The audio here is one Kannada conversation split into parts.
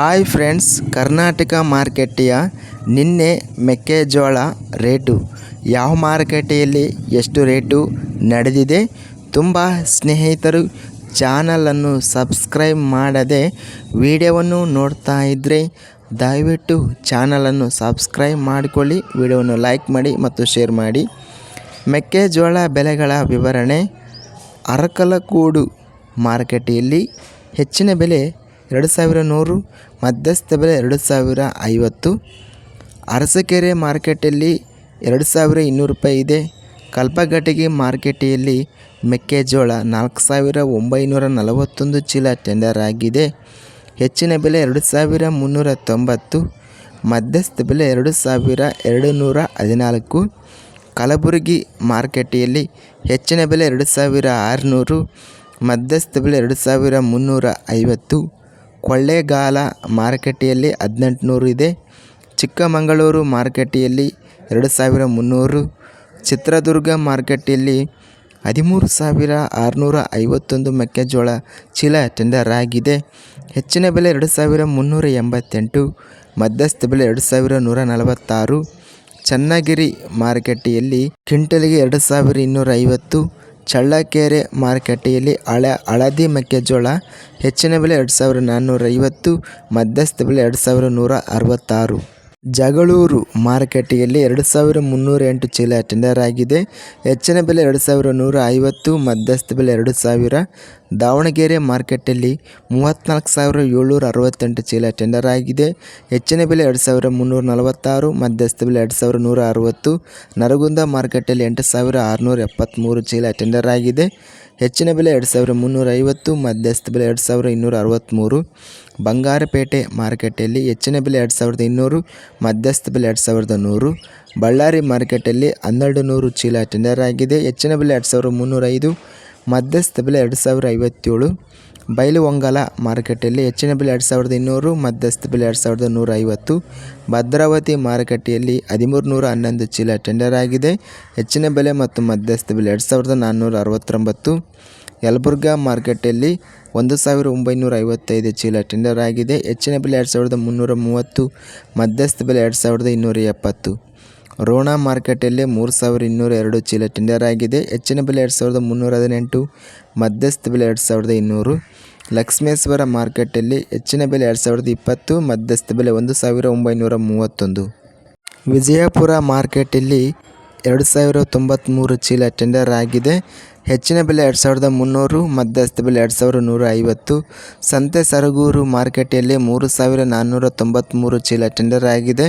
ಹಾಯ್ ಫ್ರೆಂಡ್ಸ್, ಕರ್ನಾಟಕ ಮಾರ್ಕೆಟಿಯ ನಿನ್ನೆ ಮೆಕ್ಕೆಜೋಳ ರೇಟು. ಯಾವ ಮಾರುಕಟ್ಟೆಯಲ್ಲಿ ಎಷ್ಟು ರೇಟು ನಡೆದಿದೆ ತುಂಬ ಸ್ನೇಹಿತರು ಚಾನಲನ್ನು ಸಬ್ಸ್ಕ್ರೈಬ್ ಮಾಡದೆ ವಿಡಿಯೋವನ್ನು ನೋಡ್ತಾ ಇದ್ದರೆ ದಯವಿಟ್ಟು ಚಾನಲನ್ನು ಸಬ್ಸ್ಕ್ರೈಬ್ ಮಾಡಿಕೊಳ್ಳಿ, ವಿಡಿಯೋವನ್ನು ಲೈಕ್ ಮಾಡಿ ಮತ್ತು ಶೇರ್ ಮಾಡಿ. ಮೆಕ್ಕೆಜೋಳ ಬೆಲೆಗಳ ವಿವರಣೆ ಅರಕಲಕೂಡು ಮಾರುಕಟ್ಟೆಯಲ್ಲಿ ಹೆಚ್ಚಿನ ಬೆಲೆ ಎರಡು ಸಾವಿರ ನೂರು, ಮಧ್ಯಸ್ಥ ಬೆಲೆ ಎರಡು ಸಾವಿರ ಐವತ್ತು. ಅರಸಕೆರೆ ಮಾರ್ಕೆಟಲ್ಲಿ ಎರಡು ಸಾವಿರ ಇನ್ನೂರು ರೂಪಾಯಿ ಇದೆ. ಕಲ್ಪಗಟ್ಟಿಗೆ ಮಾರ್ಕೆಟಿಯಲ್ಲಿ ಮೆಕ್ಕೆಜೋಳ ನಾಲ್ಕು ಸಾವಿರ ಒಂಬೈನೂರ ನಲವತ್ತೊಂದು ಚೀಲ ಟೆಂಡರ್ ಆಗಿದೆ. ಹೆಚ್ಚಿನ ಬೆಲೆ ಎರಡು ಸಾವಿರ ಮುನ್ನೂರ ತೊಂಬತ್ತು ಮಧ್ಯಸ್ಥ ಬೆಲೆ ಎರಡು ಸಾವಿರ ಎರಡು ನೂರ ಹದಿನಾಲ್ಕು. ಕಲಬುರಗಿ ಮಾರ್ಕೆಟಿಯಲ್ಲಿ ಹೆಚ್ಚಿನ ಬೆಲೆ ಎರಡು ಸಾವಿರ ಆರುನೂರು. ಮಧ್ಯಸ್ಥ ಬೆಲೆ ಎರಡು ಸಾವಿರ ಮುನ್ನೂರ ಐವತ್ತು ಕೊಳ್ಳೇಗಾಲ ಮಾರುಕಟ್ಟೆಯಲ್ಲಿ ಹದಿನೆಂಟುನೂರು ಇದೆ. ಚಿಕ್ಕಮಗಳೂರು ಮಾರುಕಟ್ಟೆಯಲ್ಲಿ ಎರಡು ಸಾವಿರ ಮುನ್ನೂರು. ಚಿತ್ರದುರ್ಗ ಮಾರುಕಟ್ಟೆಯಲ್ಲಿ ಹದಿಮೂರು ಸಾವಿರ ಆರುನೂರ ಐವತ್ತೊಂದು ಮೆಕ್ಕೆಜೋಳ ಚೀಲ ಟೆಂಡರ್ ಆಗಿದೆ. ಹೆಚ್ಚಿನ ಬೆಲೆ ಎರಡು ಸಾವಿರ ಮುನ್ನೂರ ಎಂಬತ್ತೆಂಟು. ಮಧ್ಯಸ್ಥ ಬೆಲೆ ಎರಡು ಸಾವಿರ ನೂರ ನಲವತ್ತಾರು. ಚನ್ನಗಿರಿ ಮಾರುಕಟ್ಟೆಯಲ್ಲಿ ಕ್ವಿಂಟಲಿಗೆ ಎರಡು ಸಾವಿರ ಇನ್ನೂರ ಐವತ್ತು ಚಳ್ಳಕೆರೆ ಮಾರುಕಟ್ಟೆಯಲ್ಲಿ ಹಳ ಹಳದಿ ಮೆಕ್ಕೆಜೋಳ ಹೆಚ್ಚಿನ ಬೆಲೆ ಎರಡು ಸಾವಿರ ನಾನ್ನೂರ ಐವತ್ತು, ಮಧ್ಯಸ್ಥ ಬೆಲೆ ಎರಡು ಸಾವಿರದ ನೂರ ಅರವತ್ತಾರು. ಜಗಳೂರು ಮಾರುಕಟ್ಟೆಯಲ್ಲಿ ಎರಡು ಸಾವಿರ ಮುನ್ನೂರ ಎಂಟು ಚೀಲ ಟೆಂಡರ್ ಆಗಿದೆ. ಹೆಚ್ಚಿನ ಬೆಲೆ ಎರಡು ಸಾವಿರ ನೂರ ಐವತ್ತು, ಮಧ್ಯಸ್ಥ ಬೆಲೆ ಎರಡು ಸಾವಿರ. ದಾವಣಗೆರೆ ಮಾರ್ಕೆಟಲ್ಲಿ ಮೂವತ್ತ್ನಾಲ್ಕು ಸಾವಿರ ಏಳ್ನೂರ ಅರವತ್ತೆಂಟು ಚೀಲ ಟೆಂಡರ್ ಆಗಿದೆ. ಹೆಚ್ಚಿನ ಬೆಲೆ ಎರಡು ಸಾವಿರ ಮುನ್ನೂರ ನಲವತ್ತಾರು, ಮಧ್ಯಸ್ಥ ಬೆಲೆ ಎರಡು ಸಾವಿರ ನೂರ ಅರವತ್ತು. ನರಗುಂದ ಮಾರ್ಕೆಟಲ್ಲಿ ಎಂಟು ಸಾವಿರ ಆರುನೂರ ಎಪ್ಪತ್ತ್ಮೂರು ಚೀಲ ಟೆಂಡರ್ ಆಗಿದೆ. ಹೆಚ್ಚಿನ ಬೆಲೆ ಎರಡು ಸಾವಿರ ಮುನ್ನೂರ ಐವತ್ತು ಮಧ್ಯಸ್ಥ ಬೆಲೆ ಎರಡು ಸಾವಿರ ಇನ್ನೂರ ಅರವತ್ತ್ಮೂರು ಬಂಗಾರಪೇಟೆ ಮಾರುಕಟ್ಟೆಯಲ್ಲಿ ಹೆಚ್ಚಿನ ಬೆಲೆ ಎರಡು ಸಾವಿರದ ಇನ್ನೂರು, ಮಧ್ಯಸ್ಥ ಬೆಲೆ ಎರಡು ಸಾವಿರದ ನೂರು. ಬಳ್ಳಾರಿ ಮಾರ್ಕೆಟಲ್ಲಿ ಹನ್ನೆರಡು ನೂರು ಚೀಲ ಟೆಂಡರ್ ಆಗಿದೆ. ಹೆಚ್ಚಿನ ಬೆಲೆ ಎರಡು ಸಾವಿರ ಮುನ್ನೂರ ಐದು ಮಧ್ಯಸ್ಥ ಬೆಲೆ ಎರಡು ಸಾವಿರ ಐವತ್ತೇಳು. ಬೈಲುಹೊಂಗಲ ಮಾರುಕಟ್ಟೆಯಲ್ಲಿ ಹೆಚ್ಚಿನ ಬೆಲೆ ಎರಡು ಸಾವಿರದ ಇನ್ನೂರು, ಮಧ್ಯಸ್ಥ ಬೆಲೆ ಎರಡು ಸಾವಿರದ ನೂರ ಐವತ್ತು ಭದ್ರಾವತಿ ಮಾರುಕಟ್ಟೆಯಲ್ಲಿ ಹದಿಮೂರು ನೂರ ಹನ್ನೊಂದು ಚೀಲ ಟೆಂಡರ್ ಆಗಿದೆ. ಹೆಚ್ಚಿನ ಬೆಲೆ ಮತ್ತು ಮಧ್ಯಸ್ಥ ಬೆಲೆ ಎರಡು ಸಾವಿರದ ನಾನ್ನೂರ ಅರವತ್ತೊಂಬತ್ತು. ಯಲಬುರ್ಗಾ ಮಾರುಕಟ್ಟೆಯಲ್ಲಿ ಒಂದು ಸಾವಿರ ಒಂಬೈನೂರ ಐವತ್ತೈದು ಚೀಲ ಟೆಂಡರ್ ಆಗಿದೆ. ಹೆಚ್ಚಿನ ಬೆಲೆ ಎರಡು ಸಾವಿರದ ಮುನ್ನೂರ ಮೂವತ್ತು, ಮಧ್ಯಸ್ಥ ಬೆಲೆ ಎರಡು ಸಾವಿರದ ಇನ್ನೂರ ಎಪ್ಪತ್ತು. ರೋಣ ಮಾರುಕಟ್ಟೆಯಲ್ಲಿ ಮೂರು ಸಾವಿರ ಇನ್ನೂರ ಎರಡು ಚೀಲ ಟೆಂಡರ್ ಆಗಿದೆ. ಹೆಚ್ಚಿನ ಬೆಲೆ ಎರಡು ಸಾವಿರದ ಮುನ್ನೂರ ಹದಿನೆಂಟು, ಮಧ್ಯಸ್ಥ ಬೆಲೆ ಎರಡು ಸಾವಿರದ ಇನ್ನೂರು. ಲಕ್ಷ್ಮೇಶ್ವರ ಮಾರುಕಟ್ಟೆಯಲ್ಲಿ ಹೆಚ್ಚಿನ ಬೆಲೆ ಎರಡು ಸಾವಿರದ ಇಪ್ಪತ್ತು, ಮಧ್ಯಸ್ಥ ಬೆಲೆ ಒಂದು ಸಾವಿರ ಒಂಬೈನೂರ ಮೂವತ್ತೊಂದು. ವಿಜಯಪುರ ಮಾರ್ಕೆಟಲ್ಲಿ ಎರಡು ಸಾವಿರ ತೊಂಬತ್ತ್ಮೂರು ಚೀಲ ಟೆಂಡರ್ ಆಗಿದೆ. ಹೆಚ್ಚಿನ ಬೆಲೆ ಎರಡು ಸಾವಿರದ ಮುನ್ನೂರು, ಮಧ್ಯಸ್ಥ ಬೆಲೆ ಎರಡು ಸಾವಿರದ ನೂರ ಐವತ್ತು. ಸಂತೆ ಸರಗೂರು ಮಾರುಕಟ್ಟೆಯಲ್ಲಿ ಮೂರು ಸಾವಿರ ನಾನ್ನೂರ ತೊಂಬತ್ತ್ಮೂರು ಚೀಲ ಟೆಂಡರ್ ಆಗಿದೆ.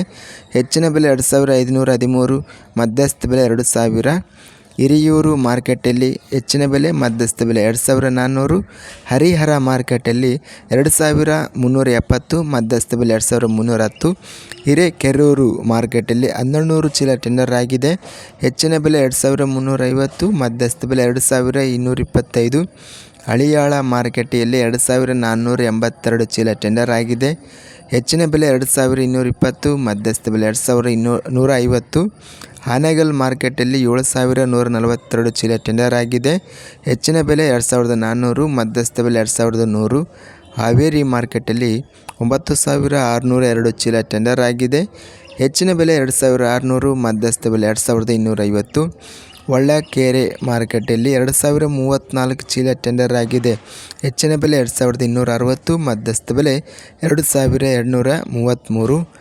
ಹೆಚ್ಚಿನ ಬೆಲೆ ಎರಡು ಸಾವಿರ ಐದುನೂರ ಹದಿಮೂರು, ಮಧ್ಯಸ್ಥ ಬೆಲೆ ಎರಡು ಸಾವಿರ. ಹಿರಿಯೂರು ಮಾರ್ಕೆಟಲ್ಲಿ ಹೆಚ್ಚಿನ ಬೆಲೆ ಮಧ್ಯಸ್ಥ ಬೆಲೆ ಎರಡು ಸಾವಿರ ನಾನ್ನೂರು ಹರಿಹರ ಮಾರ್ಕೆಟಲ್ಲಿ ಎರಡು ಸಾವಿರ ಮುನ್ನೂರ ಎಪ್ಪತ್ತು ಮಧ್ಯಸ್ಥ ಬೆಲೆ ಎರಡು ಸಾವಿರ ಮುನ್ನೂರ ಹತ್ತು. ಹಿರೇಕೆರೂರು ಮಾರ್ಕೆಟಲ್ಲಿ ಹನ್ನೆರಡು ನೂರು ಚೀಲ ಟೆಂಡರ್ ಆಗಿದೆ. ಹೆಚ್ಚಿನ ಬೆಲೆ ಎರಡು ಸಾವಿರ ಮುನ್ನೂರ ಐವತ್ತು ಮಧ್ಯಸ್ಥ ಬೆಲೆ ಎರಡು ಸಾವಿರ ಇನ್ನೂರ ಇಪ್ಪತ್ತೈದು. ಹಳಿಯಾಳ ಮಾರುಕಟ್ಟೆಯಲ್ಲಿ ಎರಡು ಸಾವಿರ ನಾನ್ನೂರ ಎಂಬತ್ತೆರಡು ಚೀಲ ಟೆಂಡರ್ ಆಗಿದೆ. ಹೆಚ್ಚಿನ ಬೆಲೆ ಎರಡು ಸಾವಿರ ಇನ್ನೂರ ಇಪ್ಪತ್ತು ಮಧ್ಯಸ್ಥ ಬೆಲೆ ಎರಡು ಸಾವಿರ ಇನ್ನೂ ನೂರ ಐವತ್ತು. ಆನೇಗಲ್ ಮಾರ್ಕೆಟಲ್ಲಿ ಏಳು ಸಾವಿರ ನೂರ ನಲವತ್ತೆರಡು ಚೀಲ ಟೆಂಡರ್ ಆಗಿದೆ. ಹೆಚ್ಚಿನ ಬೆಲೆ ಎರಡು ಸಾವಿರದ ನಾನ್ನೂರು ಮಧ್ಯಸ್ಥ ಬೆಲೆ ಎರಡು ಸಾವಿರದ ನೂರು. ಹಾವೇರಿ ಮಾರ್ಕೆಟಲ್ಲಿ ಒಂಬತ್ತು ಸಾವಿರ ಆರುನೂರ ಎರಡು ಚೀಲ ಟೆಂಡರ್ ಆಗಿದೆ. ಹೆಚ್ಚಿನ ಬೆಲೆ ಎರಡು ಸಾವಿರ ಆರುನೂರು, ಮಧ್ಯಸ್ಥ ಬೆಲೆ ಎರಡು ಸಾವಿರದ ಇನ್ನೂರೈವತ್ತು ಒಳ್ಳೆಕೆರೆ ಮಾರುಕಟ್ಟೆಯಲ್ಲಿ ಎರಡು ಸಾವಿರ ಮೂವತ್ತ್ನಾಲ್ಕು ಚೀಲ ಟೆಂಡರ್ ಆಗಿದೆ. ಹೆಚ್ಚಿನ ಬೆಲೆ ಎರಡು ಸಾವಿರದ ಇನ್ನೂರ ಅರವತ್ತು, ಮಧ್ಯಸ್ಥ ಬೆಲೆ ಎರಡು ಸಾವಿರ ಎರಡುನೂರ ಮೂವತ್ತ್ಮೂರು.